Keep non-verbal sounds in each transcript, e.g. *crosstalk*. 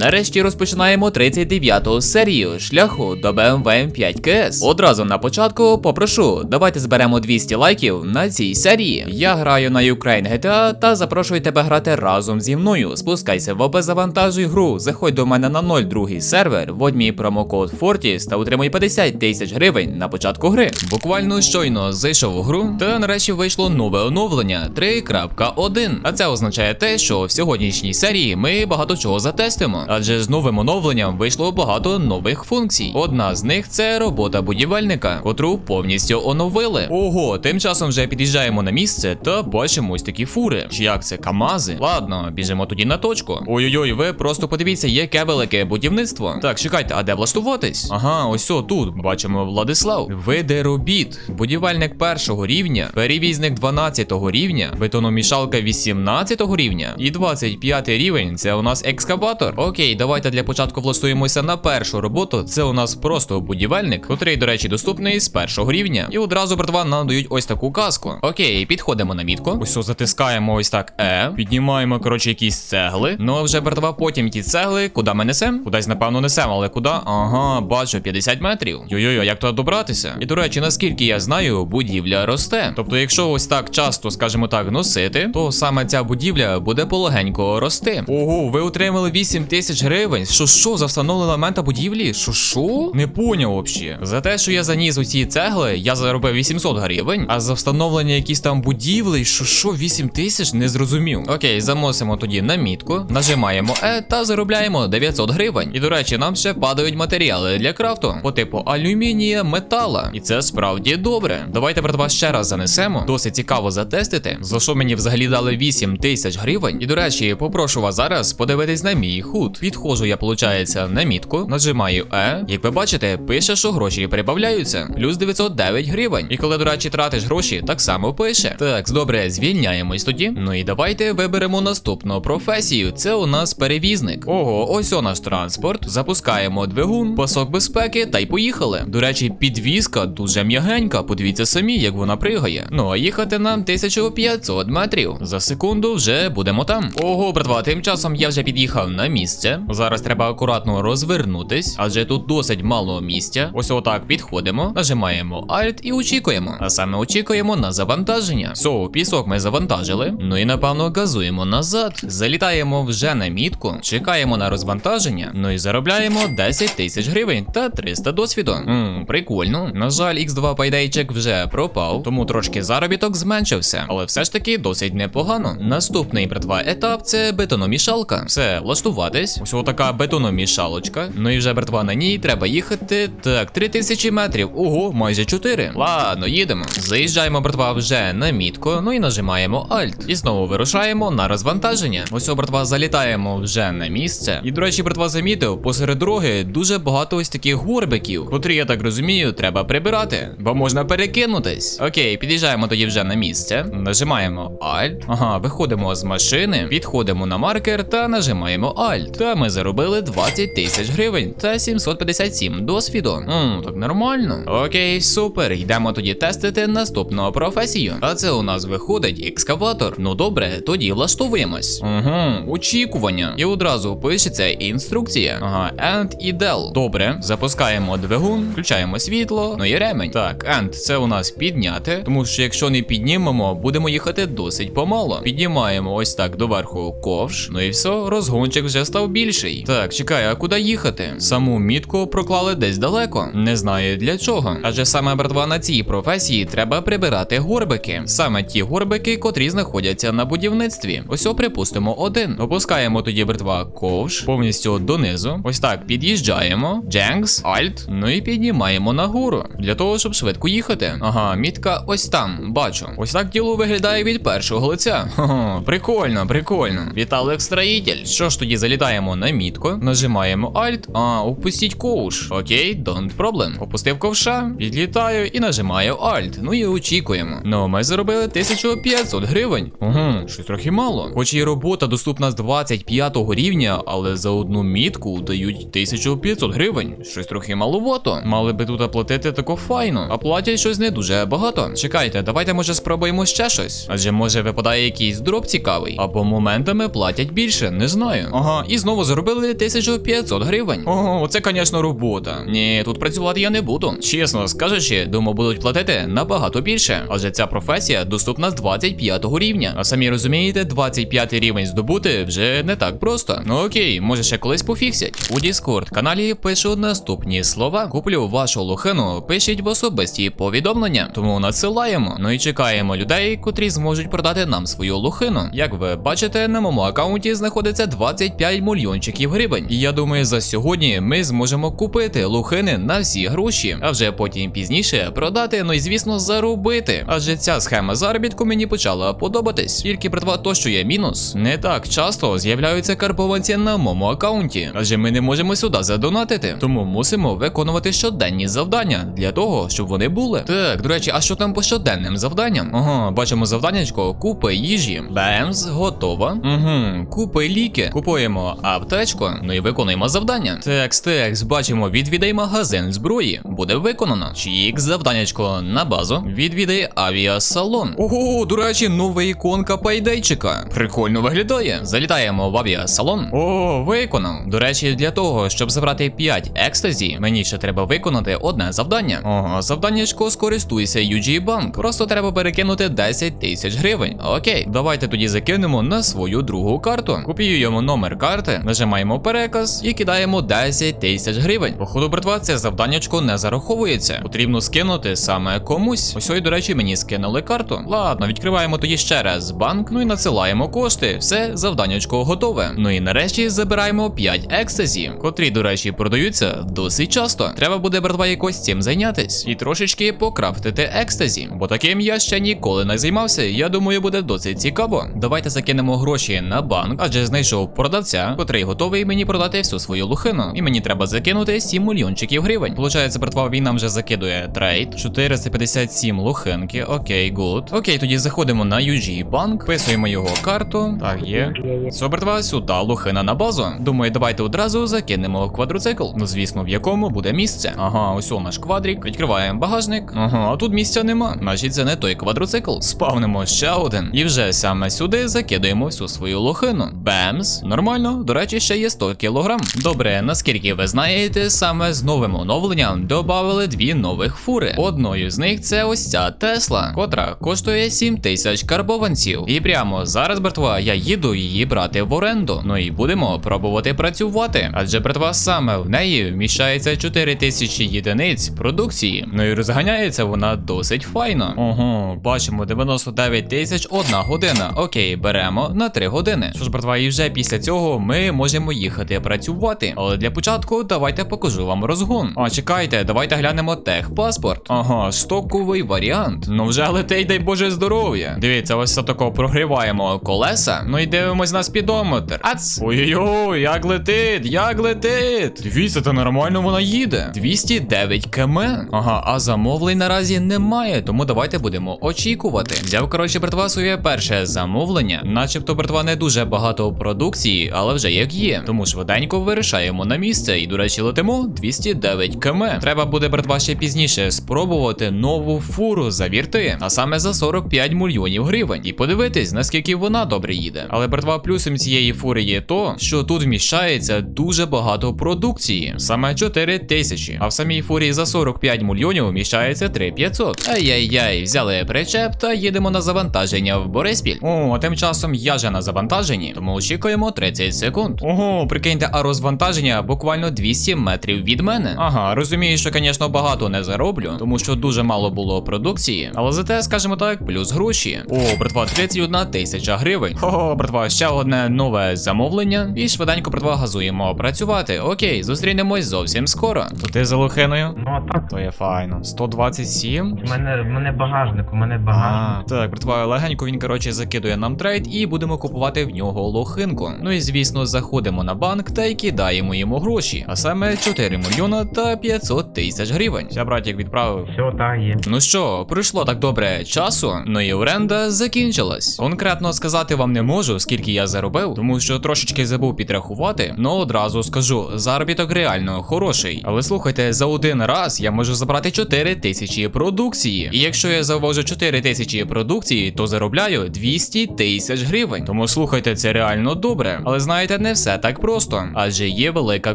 Нарешті розпочинаємо 39-ту серію шляху до BMW M5 KS. Одразу на початку попрошу, давайте зберемо 200 лайків на цій серії. Я граю на Ukraine GTA та запрошую тебе грати разом зі мною. Спускайся в опис завантажуй гру, заходь до мене на 02 сервер, вводь мій промокод Fortis та отримуй 50 тисяч гривень на початку гри. Буквально щойно зайшов у гру, та нарешті вийшло нове оновлення 3.1. А це означає те, що в сьогоднішній серії ми багато чого затестимо, адже з новим оновленням вийшло багато нових функцій. Одна з них це робота будівельника, котру повністю оновили. Ого, тим часом вже під'їжджаємо на місце та бачимо ось такі фури. Чи як це Камази? Ладно, біжимо тоді на точку. Ой-ой-ой, ви просто подивіться, яке велике будівництво. Так, чекайте, а де влаштуватись? Ага, ось о, тут бачимо Владислав. Види робіт. Будівельник першого рівня, перевізник 12-го рівня, бетономішалка 18-го рівня і 25 й рівень. Це у нас екскаватор. Окей, давайте для початку влаштуємося на першу роботу. Це у нас просто будівельник, котрий, до речі, доступний з першого рівня. І одразу братва нам дають ось таку каску. Окей, підходимо на мітку. Ось затискаємо ось так Е. Піднімаємо, коротше, якісь цегли. Ну а вже братва, потім ті цегли, куди ми несемо? Кудись, напевно, несемо, але куди? Ага, бачу, 50 метрів. Йой-йой, як туди добратися? І до речі, наскільки я знаю, будівля росте. Тобто, якщо ось так часто, скажімо так, носити, то саме ця будівля буде полегенько рости. Ого, ви отримали 8 тисяч гривень. Що що за встановлення елемента будівлі? Що що? Не поняв взагалі. За те, що я заніс у ці цегли, я заробив 800 гривень, а за встановлення якісь там будівлі, що що, 8 тисяч, не зрозумів. Окей, заносимо тоді на мітку, нажимаємо Е та заробляємо 900 гривень. І до речі, нам ще падають матеріали для крафту по типу алюмінія, метала. І це справді добре. Давайте братва ще раз занесемо. Досить цікаво затестити, за що мені взагалі дали 8 тисяч гривень. І до речі, попрошу вас зараз подивитись на мій худ. Підходжу я, получається, на мітку, нажимаю Е. Як ви бачите, пише, що гроші прибавляються. Плюс 909 гривень. І коли, до речі, тратиш гроші, так само пише. Так, добре, звільняємось тоді. Ну і давайте виберемо наступну професію. Це у нас перевізник. Ого, ось о наш транспорт. Запускаємо двигун, пасок безпеки та й поїхали. До речі, підвізка дуже м'ягенька. Подивіться самі, як вона пригає. Ну а їхати нам 1500 метрів. За секунду вже будемо там. Ого, братва, тим часом я вже під'їхав на місце. Зараз треба акуратно розвернутись, адже тут досить мало місця. Ось отак підходимо, нажимаємо Alt і очікуємо. А саме очікуємо на завантаження. Все, пісок ми завантажили. Ну і напевно газуємо назад. Залітаємо вже на мітку, чекаємо на розвантаження. Ну і заробляємо 10 тисяч гривень та 300 досвіду. Ммм, прикольно. На жаль, X2 пайдейчик вже пропав, тому трошки заробіток зменшився, але все ж таки досить непогано. Наступний братва етап це бетономішалка. Все, влаштуватись. Ось така бетономішалочка. Ну і вже братва на ній треба їхати. Так, 3000 метрів. Ого, майже 4. Ладно, їдемо. Заїжджаємо, братва, вже на мітку. Ну і нажимаємо Alt. І знову вирушаємо на розвантаження. Ось, братва, залітаємо вже на місце. І, до речі, братва, замітив, посеред дороги дуже багато ось таких горбиків, котрі, я так розумію, треба прибирати, бо можна перекинутись. Окей, під'їжджаємо тоді вже на місце. Нажимаємо Alt. Ага, виходимо з машини, підходимо на маркер та нажимаємо Alt. Та ми заробили 20 тисяч гривень та 757 досвіду. Ммм, так нормально. Окей, супер. Йдемо тоді тестити наступну професію. А це у нас виходить екскаватор. Ну добре, тоді влаштовуємось. Угу, очікування. І одразу пишеться інструкція. Ага, End і Del. Добре, запускаємо двигун, включаємо світло, ну і ремень. Так, End це у нас підняти, тому що якщо не піднімемо, будемо їхати досить помало. Піднімаємо ось так доверху ковш. Ну і все, розгончик вже став більший. Так, чекай, а куди їхати? Саму мітку проклали десь далеко. Не знаю для чого. Адже саме братва на цій професії треба прибирати горбики. Саме ті горбики, котрі знаходяться на будівництві. Ось припустимо, один. Опускаємо тоді братва ковш повністю донизу. Ось так під'їжджаємо. Дженкс, Альт. Ну і піднімаємо нагору. Для того, щоб швидко їхати. Ага, мітка ось там. Бачу. Ось так діло виглядає від першого лиця. Хо-хо, прикольно, прикольно. Віталик строїтель. Що ж тоді залітаємо на мітку, нажимаємо Alt. А, опустіть ковш. Окей, don't problem. Опустив ковша, підлітаю і нажимаю Alt. Ну і очікуємо. Ну, ми заробили 1500 гривень. Угу, щось трохи мало. Хоч і робота доступна з 25 рівня, але за одну мітку дають 1500 гривень. Щось трохи маловато. Мали би тут оплатити тако файно, а платять щось не дуже багато. Чекайте, давайте може спробуємо ще щось. Адже може випадає якийсь дроп цікавий, або моментами платять більше, не знаю. Ага, і знову заробили 1500 гривень. Ого, це, звісно, робота. Ні, тут працювати я не буду. Чесно скажучи, думаю, будуть платити набагато більше, адже ця професія доступна з 25 рівня. А самі розумієте, 25 рівень здобути вже не так просто. Ну окей, може ще колись пофіксять. У Discord каналі пишу наступні слова. Куплю вашу лохину, пишіть в особисті повідомлення, тому надсилаємо. Ну і чекаємо людей, котрі зможуть продати нам свою лохину. Як ви бачите, на моєму аккаунті знаходиться 25 мільйончиків гривень. І я думаю, за сьогодні ми зможемо купити лохини на всі гроші, а вже потім пізніше продати, ну і звісно, заробити. Адже ця схема заробітку мені почала подобатись. Тільки братва, то що є мінус, не так часто з'являються карбованці на моєму аккаунті, адже ми не можемо сюди задонатити. Тому мусимо виконувати щоденні завдання для того, щоб вони були. Так, до речі, а що там по щоденним завданням? Ага, бачимо завданнячко, купи їжі. Бемс, готова. Угу, купи ліки. Купуємо аптечку, ну і виконуємо завдання. Текс, текс, бачимо, відвідай магазин зброї. Буде виконано. Чік, завданнячко на базу. Відвідай авіасалон. Ого, до речі, нова іконка пайдейчика. Прикольно виглядає. Залітаємо в авіасалон. О, виконав. До речі, для того, щоб забрати 5 екстазі, мені ще треба виконати одне завдання. Ого, завданнячко скористуйся UG Bank. Просто треба перекинути 10 тисяч гривень. Окей, давайте тоді закинемо на свою другу карту. Копіюємо номер карти, нажимаємо переказ і кидаємо 10 тисяч гривень. Походу, братва, це завданнячко не зараховується. Потрібно скинути саме комусь. Ось ой, до речі, мені скинули карту. Ладно, відкриваємо тоді ще раз банк, ну і надсилаємо кошти. Все, завданнячко готове. Ну і нарешті забираємо 5 екстазі, котрі, до речі, продаються досить часто. Треба буде, братва, якось цим зайнятись і трошечки покрафтити екстазі. Бо таким я ще ніколи не займався. Я думаю, буде досить цікаво. Давайте закинемо гроші на банк, адже знайшов продавця, котрий готовий мені продати всю свою лухину. І мені треба закинути 7 мільйончиків гривень. Получається, братва, він нам вже закидує трейд. 457 лухинки. Окей, гуд. Окей, тоді заходимо на UG банк, писуємо його карту. Так, є. Все, братва, сюди лухина на базу. Думаю, давайте одразу закинемо квадроцикл. Ну, звісно, в якому буде місце. Ага, ось о наш квадрік. Відкриваємо багажник. Ага, а тут місця нема. Значить, це не той квадроцикл. Спавнимо ще один. І вже саме сюди закидуємо всю свою лохину. Бемс. Нормально, речі, ще є 100 кілограм. Добре, наскільки ви знаєте, саме з новим оновленням додали дві нових фури. Одною з них це ось ця Тесла, котра коштує 7 тисяч карбованців. І прямо зараз, братва, я їду її брати в оренду. Ну і будемо пробувати працювати. Адже братва саме в неї вміщається 4 тисячі єдиниць продукції. Ну і розганяється вона досить файно. Ого, бачимо 99 тисяч одна година. Окей, беремо на 3 години. Що ж, братва, і вже після цього ми можемо їхати працювати. Але для початку давайте покажу вам розгон. А чекайте, давайте глянемо техпаспорт. Ага, стоковий варіант. Ну вже летить, дай Боже здоров'я. Дивіться, ось тако прогріваємо колеса. Ну і дивимось на спідометр. Ац! Ой-ой-ой, як летить, як летить. Дивіться, та нормально вона їде. 209 км. Ага, а замовлень наразі немає, тому давайте будемо очікувати. Взяв, коротше, братва своє перше замовлення. Начебто, братва, не дуже багато продукції, але вже як є. Тому швиденько вирішаємо на місце. І, до речі, летимо 209 км. Треба буде, братва, ще пізніше спробувати нову фуру завірти, а саме за 45 мільйонів гривень. І подивитись, наскільки вона добре їде. Але, братва, плюсом цієї фури є то, що тут вміщається дуже багато продукції, саме 4 тисячі. А в самій фурі за 45 мільйонів вміщається 3500. Ай-яй-яй, взяли причеп та їдемо на завантаження в Бориспіль. О, а тим часом я же на завантаженні, тому очікуємо 30 секунд. Ого, прикиньте, а розвантаження буквально 200 метрів від мене. Ага, розумію, що, звісно, багато не зароблю, тому що дуже мало було продукції. Але зате, скажімо так, плюс гроші. О, братва, 31 тисяча гривень. Хо-хо, братва, ще одне нове замовлення. І швиденько, братва, газуємо працювати. Окей, зустрінемось зовсім скоро. То ти за лохиною? Ну а так, То є файно. 127. у мене, в мене багажник, у мене багажник. А, так, братва, легенько він, коротше, закидує нам трейд і будемо купувати в нього лохинку. Ну і звісно, заходимо на банк та й кидаємо йому гроші, а саме 4 мільйона та 500 тисяч гривень. Я братик відправив. Все, так, є. Ну що, пройшло так добре часу, ну і оренда закінчилась. Конкретно сказати вам не можу, скільки я заробив, тому що трошечки забув підрахувати. Ну одразу скажу, заробіток реально хороший. Але слухайте, за один раз я можу забрати 4 тисячі продукції. І якщо я завожу 4 тисячі продукції, то заробляю 200 тисяч гривень. Тому слухайте, це реально добре. Але знаєте, братанчика, не все так просто, адже є велика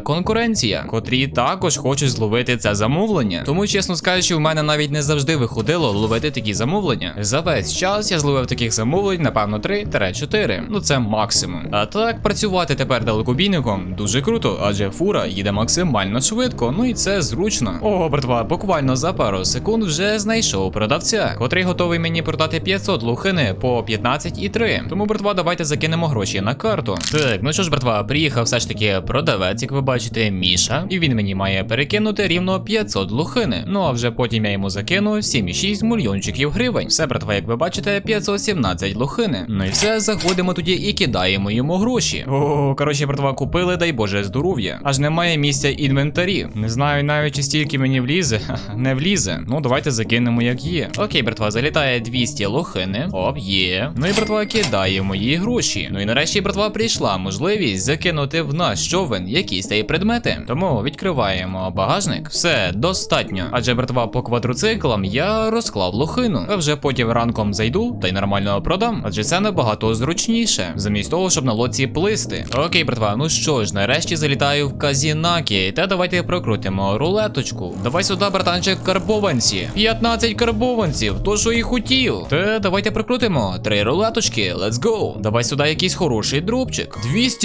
конкуренція, котрі також хочуть зловити це замовлення. Тому, чесно скажучи, у мене навіть не завжди виходило ловити такі замовлення. За весь час я зловив таких замовлень, напевно, 3-4. Ну це максимум. А так працювати тепер далекобійником дуже круто, адже фура їде максимально швидко, ну і це зручно. Ого, братва, буквально за пару секунд вже знайшов продавця, котрий готовий мені продати 500 лухини по 15,3. Тому, братва, давайте закинемо гроші на карту. Так, ну що ж, братва, приїхав все ж таки продавець, як ви бачите, Міша, і він мені має перекинути рівно 500 лухини. Ну а вже потім я йому закину 7,6 мільйончиків гривень. Все, братва, як ви бачите, 517 лухини. Ну і все, заходимо тоді і кидаємо йому гроші. О, коротше, братва, купили, дай Боже, здоров'я. Аж немає місця інвентарі. Не знаю навіть чи стільки мені влізе. *laughs* Не влізе. Ну давайте закинемо як є. Окей, братва, залітає 200 лохини. Оп, є. Ну і братва кидає мої гроші. Ну і нарешті, братва, прийшла можливість закинути в наш човен якісь та й предмети. Тому відкриваємо багажник. Все достатньо. Адже братва по квадроциклам я розклав лохину. А вже потім ранком зайду та й нормально продам. Адже це набагато зручніше, замість того, щоб на лоці плисти. Окей, братва, ну що ж, нарешті залітаю в казінакі. Та давайте прокрутимо рулеточку. Давай сюди, братанчик, карбованці. 15 карбованців, то що і хотів. Та давайте прокрутимо. Три рулеточки, let's go. Давай сюди якийсь хороший дропчик.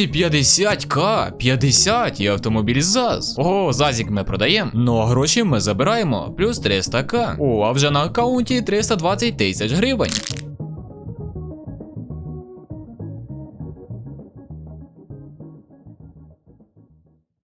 250к, 50 і автомобіль ЗАЗ. Ого, ЗАЗік ми продаємо. Ну а гроші ми забираємо. Плюс 300к. О, а вже на аккаунті 320 тисяч гривень.